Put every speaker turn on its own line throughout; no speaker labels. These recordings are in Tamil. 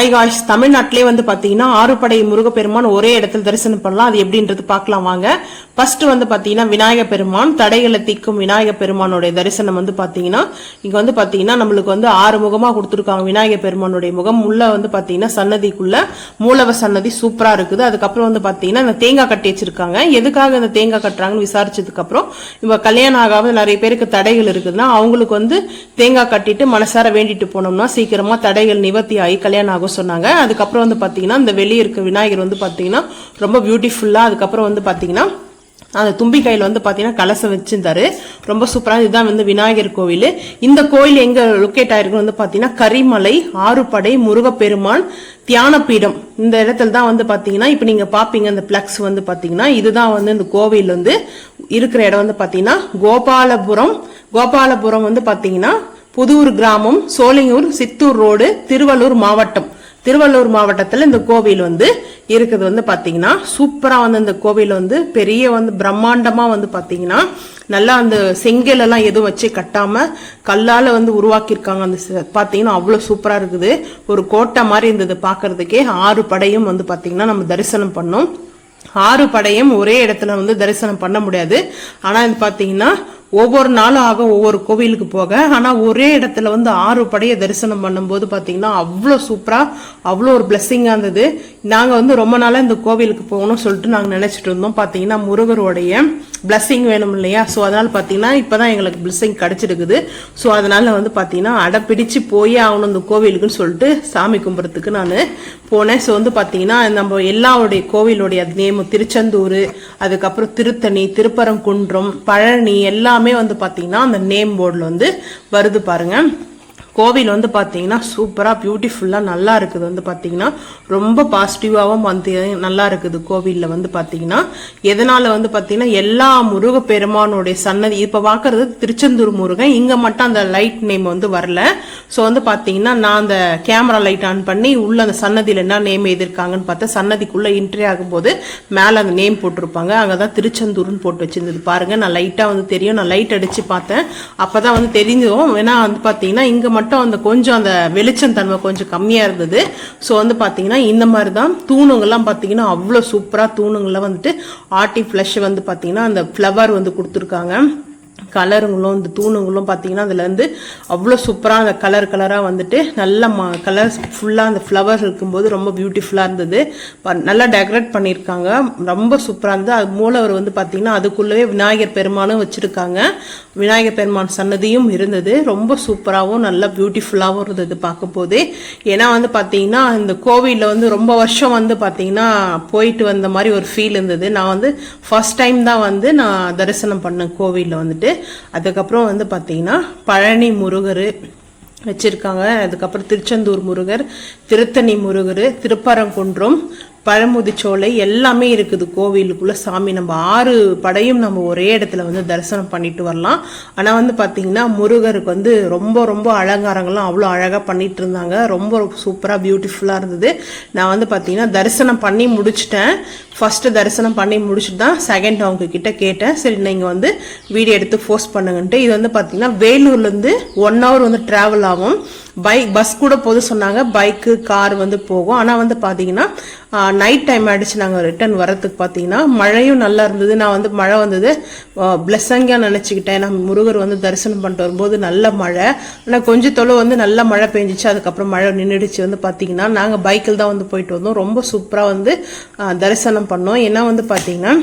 ஐகாஷ் தமிழ்நாட்டிலே வந்து பாத்தீங்கன்னா ஆறுபடை முருகப்பெருமான் ஒரே இடத்துல தரிசனம் பண்ணலாம். அது எப்படின்றது பார்க்கலாம் வாங்க. ஃபர்ஸ்ட் வந்து பாத்தீங்கன்னா விநாயக பெருமான் தடைகளை தீக்கும் விநாயக பெருமானுடைய தரிசனம் வந்து பாத்தீங்கன்னா இங்க வந்து பாத்தீங்கன்னா நம்மளுக்கு வந்து ஆறு முகமா கொடுத்துருக்காங்க விநாயக பெருமானுடைய முகம். உள்ள வந்து பாத்தீங்கன்னா சன்னதிக்குள்ள மூலவ சன்னதி சூப்பரா இருக்குது. அதுக்கப்புறம் வந்து பாத்தீங்கன்னா இந்த தேங்காய் கட்டி வச்சிருக்காங்க. எதுக்காக இந்த தேங்காய் கட்டுறாங்கன்னு விசாரிச்சதுக்கு அப்புறம் இப்ப கல்யாணம் ஆகாம நிறைய பேருக்கு தடைகள் இருக்குதுன்னா அவங்களுக்கு வந்து தேங்காய் கட்டிட்டு மனசார வேண்டிட்டு போனோம்னா சீக்கிரமா தடைகள் நிவர்த்தி ஆகி கல்யாணம் ஆகும். சொன்னாங்க. அதுக்கப்புறம் வந்து பார்த்தீங்கன்னா இந்த வெளியே இருக்க விநாயகர் வந்து பார்த்தீங்கன்னா ரொம்ப பியூட்டிஃபுல்லாக அதுக்கப்புறம் வந்து பார்த்தீங்கன்னா அந்த தும்பிக்கையில் வந்து பார்த்தீங்கன்னா கலசம் வச்சிருந்தாரு. ரொம்ப சூப்பராக இதுதான் வந்து விநாயகர் கோவில். இந்த கோயில் எங்கே லொக்கேட் ஆயிருக்கு வந்து பார்த்தீங்கன்னா கரிமலை ஆறுபடை முருகப்பெருமான் தியானபீடம். இந்த இடத்துல தான் வந்து பார்த்தீங்கன்னா இப்போ நீங்கள் பார்ப்பீங்க இந்த பிளக்ஸ் வந்து பார்த்தீங்கன்னா இதுதான் வந்து இந்த கோவில் வந்து இருக்கிற இடம் வந்து பார்த்தீங்கன்னா கோபாலபுரம். கோபாலபுரம் வந்து பார்த்தீங்கன்னா புதூர் கிராமம் சோலையூர் சித்தூர் ரோடு திருவள்ளூர் மாவட்டம். திருவள்ளூர் மாவட்டத்தில் இந்த கோவில் வந்து இருக்குது வந்து பார்த்தீங்கன்னா சூப்பராக வந்து இந்த கோவில் வந்து பெரிய வந்து பிரம்மாண்டமாக வந்து பார்த்தீங்கன்னா நல்லா அந்த செங்கலெல்லாம் எதுவும் வச்சு கட்டாமல் கல்லால் வந்து உருவாக்கியிருக்காங்க. அந்த பார்த்தீங்கன்னா அவ்வளோ சூப்பராக இருக்குது. ஒரு கோட்டை மாதிரி இருந்தது பார்க்கறதுக்கே ஆறு படையும் வந்து பார்த்தீங்கன்னா நம்ம தரிசனம் பண்ணோம். ஆறு படையும் ஒரே இடத்துல வந்து தரிசனம் பண்ண முடியாது. ஆனால் இது பார்த்தீங்கன்னா ஒவ்வொரு நாளும் ஆகும் ஒவ்வொரு கோவிலுக்கு போக ஆனால் ஒரே இடத்துல வந்து ஆறு படையை தரிசனம் பண்ணும்போது பார்த்தீங்கன்னா அவ்வளோ சூப்பராக அவ்வளோ ஒரு பிளெஸ்ஸிங்காக இருந்தது. நாங்கள் வந்து ரொம்ப நாளாக இந்த கோவிலுக்கு போகணும்னு சொல்லிட்டு நாங்கள் நினச்சிட்டு இருந்தோம். பார்த்தீங்கன்னா முருகருடைய பிளஸ்ஸிங் வேணும் இல்லையா? ஸோ அதனால் பார்த்தீங்கன்னா இப்போ தான் எங்களுக்கு பிளஸ்ஸிங் கிடச்சிருக்குது. ஸோ அதனால் வந்து பாத்தீங்கன்னா அடப்பிடிச்சு போயே ஆகணும் இந்த கோவிலுக்குன்னு சொல்லிட்டு சாமி கும்பிட்றதுக்கு நான் போனேன். ஸோ வந்து பார்த்தீங்கன்னா நம்ம எல்லாருடைய கோவிலுடைய நேமும் திருச்செந்தூர் அதுக்கப்புறம் திருத்தணி திருப்பரங்குன்றம் பழனி எல்லாமே வந்து பாத்தீங்கன்னா அந்த நேம் போர்டில் வந்து வருது பாருங்க. கோவில் வந்து பார்த்தீங்கன்னா சூப்பராக பியூட்டிஃபுல்லாக நல்லா இருக்குது வந்து பார்த்தீங்கன்னா ரொம்ப பாசிட்டிவாகவும் வந்து நல்லா இருக்குது கோவிலில் வந்து பார்த்தீங்கன்னா எதனால் வந்து பார்த்தீங்கன்னா எல்லா முருக பெருமானுடைய சன்னதி இப்போ பார்க்கறது திருச்செந்தூர் முருகன் இங்கே மட்டும் அந்த லைட் நேம் வந்து வரல. ஸோ வந்து பார்த்தீங்கன்னா நான் அந்த கேமரா லைட் ஆன் பண்ணி உள்ள அந்த சன்னதியில் என்ன நேம் எழுதியிருக்காங்கன்னு பார்த்தா சன்னதிக்குள்ளே என்ட்ரி ஆகும்போது மேலே அந்த நேம் போட்டிருப்பாங்க. அங்கே தான் திருச்செந்தூர்னு போட்டு வச்சிருந்தது. பாருங்கள் நான் லைட்டாக வந்து தெரியும். நான் லைட் அடித்து பார்த்தேன். அப்போ தான் வந்து தெரிஞ்சதும். ஏன்னா வந்து பார்த்தீங்கன்னா இங்கே மட்டும் மட்டும் அந்த கொஞ்சம் அந்த வெளிச்சம் தன்மை கொஞ்சம் கம்மியாக இருந்தது. ஸோ வந்து பார்த்தீங்கன்னா இந்த மாதிரி தான் தூணுங்கள்லாம் பார்த்தீங்கன்னா அவ்வளோ சூப்பராக தூணுங்கள்லாம் வந்துட்டு ஆர்டி ஃப்ளஷ் வந்து பார்த்தீங்கன்னா அந்த ஃப்ளவர் வந்து கொடுத்துருக்காங்க. கலருங்களும் இந்த தூணுங்களும் பார்த்தீங்கன்னா அதில் இருந்து அவ்வளோ சூப்பராக அந்த கலர் கலராக வந்துட்டு நல்ல மா கலர்ஸ் ஃபுல்லாக அந்த ஃப்ளவர் இருக்கும்போது ரொம்ப பியூட்டிஃபுல்லாக இருந்தது. ப- நல்லா டெக்கரேட் பண்ணியிருக்காங்க ரொம்ப சூப்பராக இருந்தது. அது மூலவர் வந்து பார்த்தீங்கன்னா அதுக்குள்ளவே விநாயகர் பெருமானும் வச்சுருக்காங்க. விநாயகர் பெருமான் சன்னதியும் இருந்தது. ரொம்ப சூப்பராகவும் நல்லா பியூட்டிஃபுல்லாகவும் இருந்தது பார்க்கும் போதே ஏன்னா வந்து பார்த்தீங்கன்னா இந்த கோவிலில் வந்து ரொம்ப வருஷம் வந்து பார்த்தீங்கன்னா போயிட்டு வந்த மாதிரி ஒரு ஃபீல் இருந்தது. நான் வந்து ஃபர்ஸ்ட் டைம் தான் வந்து நான் தரிசனம் பண்ணேன் கோவிலில் வந்துட்டு. அதுக்கப்புறம் வந்து பார்த்தீங்கன்னா பழனி முருகர் வச்சிருக்காங்க. அதுக்கப்புறம் திருச்செந்தூர் முருகர் திருத்தணி முருகர் திருப்பரங்குன்றம் பழமுதிச்சோலை எல்லாமே இருக்குது கோவிலுக்குள்ள. சாமி நம்ம ஆறு படையும் நம்ம ஒரே இடத்துல வந்து தரிசனம் பண்ணிட்டு வரலாம். ஆனால் வந்து பார்த்திங்கன்னா முருகருக்கு வந்து ரொம்ப ரொம்ப அலங்காரங்கள்லாம் அவ்வளோ அழகாக பண்ணிட்டு இருந்தாங்க. ரொம்ப சூப்பராக பியூட்டிஃபுல்லாக இருந்தது. நான் வந்து பாத்தீங்கன்னா தரிசனம் பண்ணி முடிச்சிட்டேன். ஃபஸ்ட்டு தரிசனம் பண்ணி முடிச்சுட்டு தான் செகண்ட் அவங்க கிட்ட கேட்டேன். சரி நீங்கள் வந்து வீடியோ எடுத்து போஸ்ட் பண்ணுங்கன்ட்டு. இது வந்து பார்த்திங்கன்னா வேலூர்லேருந்து ஒன் ஹவர் வந்து ட்ராவல் ஆகும். பைக் பஸ் கூட போது சொன்னாங்க. பைக்கு கார் வந்து போகும். ஆனால் வந்து பார்த்தீங்கன்னா நைட் டைம் ஆயிடுச்சு. நாங்கள் ரிட்டர்ன் வரத்துக்கு பார்த்தீங்கன்னா மழையும் நல்லா இருந்தது. நான் வந்து மழை வந்தது பிளஸ்ஸங்கியாக நினச்சிக்கிட்டேன். நான் முருகர் வந்து தரிசனம் பண்ணிட்டு வரும்போது நல்ல மழை. ஆனால் கொஞ்சம் தொலை வந்து நல்ல மழை பெஞ்சிச்சு. அதுக்கப்புறம் மழை நின்றுடுச்சு வந்து பார்த்தீங்கன்னா நாங்கள் பைக்கில் தான் வந்து போயிட்டு வந்தோம். ரொம்ப சூப்பராக வந்து தரிசனம் பண்ணோம். ஏன்னா வந்து பார்த்தீங்கன்னா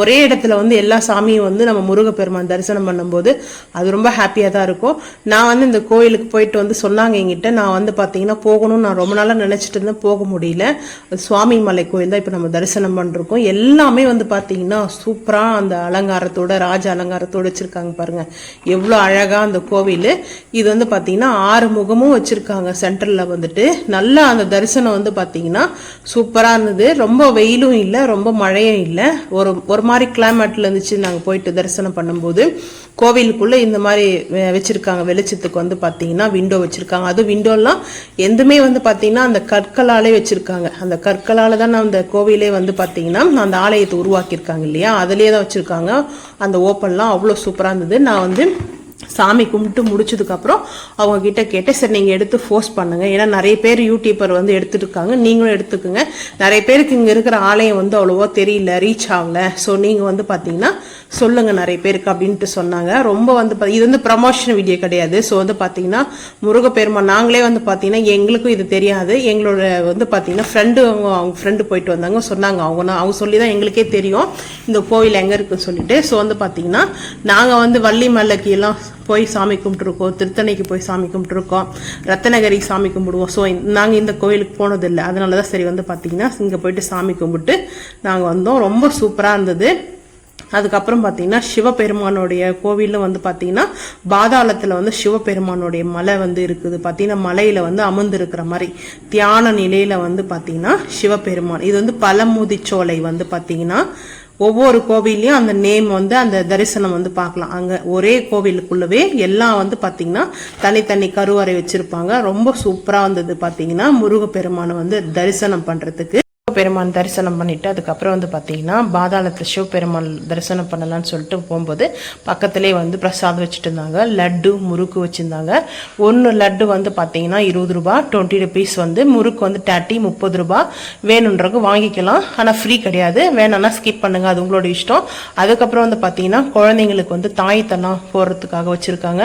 ஒரே இடத்துல வந்து எல்லா சாமியும் வந்து நம்ம முருகப்பெருமான் தரிசனம் பண்ணும்போது அது ரொம்ப ஹாப்பியாக தான் இருக்கும். நான் வந்து இந்த கோயிலுக்கு போயிட்டு வந்து சொன்னாங்க என்கிட்ட. நான் வந்து பார்த்தீங்கன்னா போகணும்னு நான் ரொம்ப நாளாக நினச்சிட்டு இருந்தேன். போக முடியல. சுவாமி மலை கோயில் தான் இப்போ நம்ம தரிசனம் பண்ணிருக்கோம் எல்லாமே வந்து பார்த்தீங்கன்னா சூப்பராக அந்த அலங்காரத்தோட ராஜ அலங்காரத்தோடு வச்சுருக்காங்க பாருங்கள் எவ்வளோ அழகாக அந்த கோவில். இது வந்து பார்த்தீங்கன்னா ஆறு முகமும் வச்சுருக்காங்க சென்டரில் வந்துட்டு. நல்லா அந்த தரிசனம் வந்து பார்த்தீங்கன்னா சூப்பராக இருந்தது. ரொம்ப வெயிலும் இல்லை ரொம்ப மழையும் இல்லை. ஒரு ஒரு மாதிரி கிளைமேட்டில் இருந்துச்சு நாங்கள் போயிட்டு தரிசனம் பண்ணும்போது கோவிலுக்குள்ளே இந்த மாதிரி வச்சுருக்காங்க வெளிச்சத்துக்கு வந்து பார்த்தீங்கன்னா விண்டோ வச்சுருக்காங்க. அது விண்டோலாம் எதுவுமே வந்து பார்த்தீங்கன்னா அந்த கற்களாலே வச்சுருக்காங்க. அந்த கற்களால் தான் அந்த கோவிலே வந்து பார்த்தீங்கன்னா அந்த ஆலயத்தை உருவாக்கியிருக்காங்க இல்லையா? அதிலே தான் வச்சுருக்காங்க. அந்த ஓப்பன்லாம் அவ்வளோ சூப்பராக இருந்தது. நான் வந்து சாமி கும்பிட்டு முடிச்சதுக்கப்புறம் அவங்க கிட்ட கேட்டு சரி நீங்கள் எடுத்து ஃபோர்ஸ் பண்ணுங்க. ஏன்னா நிறைய பேர் யூடியூபர் வந்து எடுத்துட்டு இருக்காங்க. நீங்களும் எடுத்துக்கோங்க. நிறைய பேருக்கு இங்கே இருக்கிற ஆலயம் வந்து அவ்வளோவா தெரியல ரீச் ஆகல. ஸோ நீங்கள் வந்து பார்த்தீங்கன்னா சொல்லுங்கள் நிறைய பேருக்கு அப்படின்ட்டு சொன்னாங்க. ரொம்ப வந்து பா- இது வந்து ப்ரமோஷன் வீடியோ கிடையாது. ஸோ வந்து பார்த்தீங்கன்னா முருகப்பெருமான் நாங்களே வந்து பார்த்தீங்கன்னா எங்களுக்கும் இது தெரியாது. எங்களோட வந்து பார்த்தீங்கன்னா ஃப்ரெண்டு அவங்க அவங்க ஃப்ரெண்டு போயிட்டு வந்தாங்க. சொன்னாங்க. அவங்க நான் அவங்க சொல்லி தான் எங்களுக்கே தெரியும். இந்த கோவில் எங்கே இருக்குன்னு சொல்லிட்டு. ஸோ வந்து பார்த்தீங்கன்னா நாங்கள் வந்து வள்ளி மலைக்கு எல்லாம் போய் சாமி கும்பிட்டுருக்கோம். திருத்தணைக்கு போய் சாமி கும்பிட்டுருக்கோம். ரத்தனகிரி சாமி கும்பிடுவோம். ஸோ நாங்கள் இந்த கோயிலுக்கு போனதில்லை. அதனால தான் சரி வந்து பார்த்தீங்கன்னா இங்கே போயிட்டு சாமி கும்பிட்டு நாங்கள் வந்தோம். ரொம்ப சூப்பராக இருந்தது. அதுக்கப்புறம் பார்த்தீங்கன்னா சிவபெருமானுடைய கோவிலில் வந்து பார்த்தீங்கன்னா பாதாளத்தில் வந்து சிவபெருமானுடைய மலை வந்து இருக்குது. பார்த்தீங்கன்னா மலையில் வந்து அமர்ந்திருக்கிற மாதிரி தியான நிலையில் வந்து பார்த்தீங்கன்னா சிவபெருமான். இது வந்து பழமுதிச்சோலை வந்து பார்த்தீங்கன்னா ஒவ்வொரு கோவில்லையும் அந்த நேம் வந்து அந்த தரிசனம் வந்து பார்க்கலாம். அங்கே ஒரே கோவிலுக்குள்ளவே எல்லாம் வந்து பார்த்தீங்கன்னா தனித்தனி கருவறை வச்சிருப்பாங்க. ரொம்ப சூப்பராக வந்தது பார்த்தீங்கன்னா முருகப்பெருமானை வந்து தரிசனம் பண்ணுறதுக்கு பெருமான் தரிசனம் பண்ணிட்டு அதுக்கப்புறம் வந்து பார்த்தீங்கன்னா பாதாளத்தில் சிவபெருமான் தரிசனம் பண்ணலாம்னு சொல்லிட்டு போகும்போது பக்கத்திலே வந்து பிரசாதம் வச்சுட்டு இருந்தாங்க லட்டு முறுக்கு வச்சுருந்தாங்க. ஒன்று லட்டு வந்து பார்த்தீங்கன்னா இருபது ரூபா டுவெண்ட்டி ருபீஸ் வந்து முறுக்கு வந்து தேர்ட்டி முப்பது ரூபா. வேணுன்றக்கு வாங்கிக்கலாம். ஆனால் ஃப்ரீ கிடையாது. வேணும்னா ஸ்கிப் பண்ணுங்க. அது உங்களோட இஷ்டம். அதுக்கப்புறம் வந்து பார்த்தீங்கன்னா குழந்தைங்களுக்கு வந்து தாயத்தெல்லாம் போடுறதுக்காக வச்சுருக்காங்க.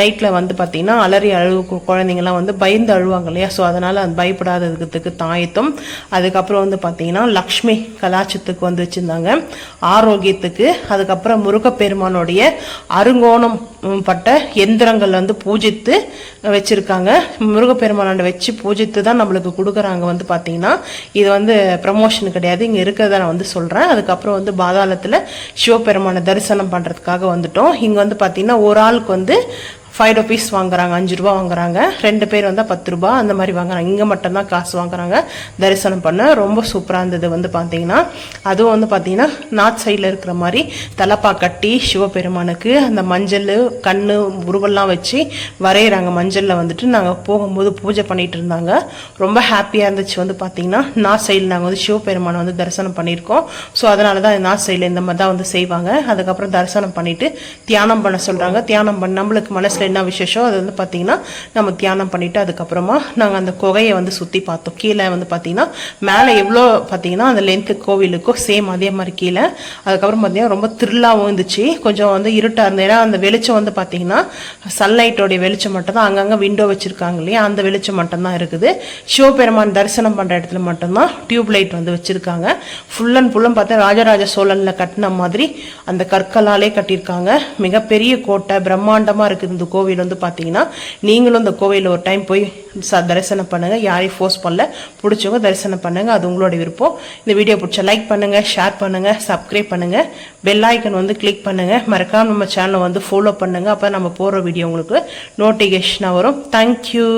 நைட்டில் வந்து பார்த்தீங்கன்னா அலறி அழுகு குழந்தைங்கலாம் வந்து பயந்து அழுவாங்க இல்லையா? ஸோ அதனால் அது பயப்படாததுக்கு தாயத்தும். அதுக்கப்புறம் வந்து பார்த்தீங்கன்னா லக்ஷ்மி கலாச்சத்துக்கு வந்து வச்சுருந்தாங்க. ஆரோக்கியத்துக்கு அதுக்கப்புறம் முருகப்பெருமானுடைய அருங்கோணம் பட்ட எந்திரங்கள் வந்து பூஜித்து வச்சுருக்காங்க. முருகப்பெருமானோட வச்சு பூஜித்து தான் நம்மளுக்கு கொடுக்குறாங்க வந்து பார்த்தீங்கன்னா இது வந்து ப்ரமோஷன் கிடையாது. இங்கே இருக்கிறத நான் வந்து சொல்கிறேன் அதுக்கப்புறம் வந்து பாதாளத்தில் சிவபெருமானை தரிசனம் பண்ணுறதுக்காக வந்துட்டோம். இங்கே வந்து பார்த்தீங்கன்னா ஒரு ஆளுக்கு வந்து ஃபைவ் ருபீஸ் வாங்குறாங்க அஞ்சு ரூபா வாங்குறாங்க. ரெண்டு பேர் வந்தால் பத்து ரூபா அந்த மாதிரி வாங்குறாங்க. இங்கே மட்டும்தான் காசு வாங்குறாங்க. தரிசனம் பண்ண ரொம்ப சூப்பராக இருந்தது வந்து பார்த்தீங்கன்னா அதுவும் வந்து பார்த்தீங்கன்னா நார்த் சைடில் இருக்கிற மாதிரி தலப்பா கட்டி சிவபெருமானுக்கு அந்த மஞ்சள் கண் உருவெல்லாம் வச்சு வரைகிறாங்க மஞ்சளில் வந்துட்டு நாங்கள் போகும்போது பூஜை பண்ணிட்டு இருந்தாங்க. ரொம்ப ஹாப்பியாக இருந்துச்சு வந்து பார்த்தீங்கன்னா நார்த் சைடில் நாங்கள் வந்து சிவபெருமானை வந்து தரிசனம் பண்ணியிருக்கோம். ஸோ அதனால தான் நார்த் சைடில் இந்த மாதிரி தான் வந்து செய்வாங்க. அதுக்கப்புறம் தரிசனம் பண்ணிட்டு தியானம் பண்ண சொல்கிறாங்க தியானம் பண்ண நம்மளுக்கு மனசில் என்ன விசேஷம்? அது வந்து பார்த்தீங்கன்னா நம்ம தியானம் பண்ணிவிட்டு அதுக்கப்புறமா நாங்கள் அந்த குகையை வந்து சுற்றி பார்த்தோம். கீழே வந்து பார்த்தீங்கன்னா மேலே எவ்வளோ பார்த்தீங்கன்னா அந்த லென்த்து கோவிலுக்கும் சேம் அதே மாதிரி கீழே. அதுக்கப்புறம் பார்த்தீங்கன்னா ரொம்ப த்ரில்லாகவும் இருந்துச்சு. கொஞ்சம் வந்து இருட்டாக இருந்தது. ஏன்னா அந்த வெளிச்சம் வந்து பார்த்தீங்கன்னா சன்லைட்டோடைய வெளிச்சம் மட்டும் தான் அங்கங்கே விண்டோ வச்சுருக்காங்க இல்லையா? அந்த வெளிச்சம் மட்டும்தான் இருக்குது. சிவபெருமான் தரிசனம் பண்ணுற இடத்துல மட்டும்தான் டியூப் லைட் வந்து வச்சுருக்காங்க. ஃபுல் அண்ட் ஃபுல்லும் பார்த்தா ராஜராஜ சோழனில் கட்டின மாதிரி அந்த கற்களாலே கட்டியிருக்காங்க. மிகப்பெரிய கோட்டை பிரம்மாண்டமாக இருக்குது. இந்த கோவில் வந்து பார்த்தீங்கன்னா நீங்களும் இந்த கோவிலில் ஒரு டைம் போய் ச தரிசனம் பண்ணுங்கள் யாரையும் ஃபோர்ஸ் பண்ணல. பிடிச்சவங்க தரிசனம் பண்ணுங்கள் அது உங்களோட விருப்பம். இந்த வீடியோ பிடிச்ச லைக் பண்ணுங்கள் ஷேர் பண்ணுங்கள் சப்ஸ்கிரைப் பண்ணுங்கள் பெல் ஐக்கன் வந்து கிளிக் பண்ணுங்கள் மறக்காம நம்ம சேனலை வந்து ஃபாலோ பண்ணுங்கள் அப்போ நம்ம போடுற வீடியோ உங்களுக்கு நோட்டிஃபிகேஷனாக வரும். தேங்க்யூ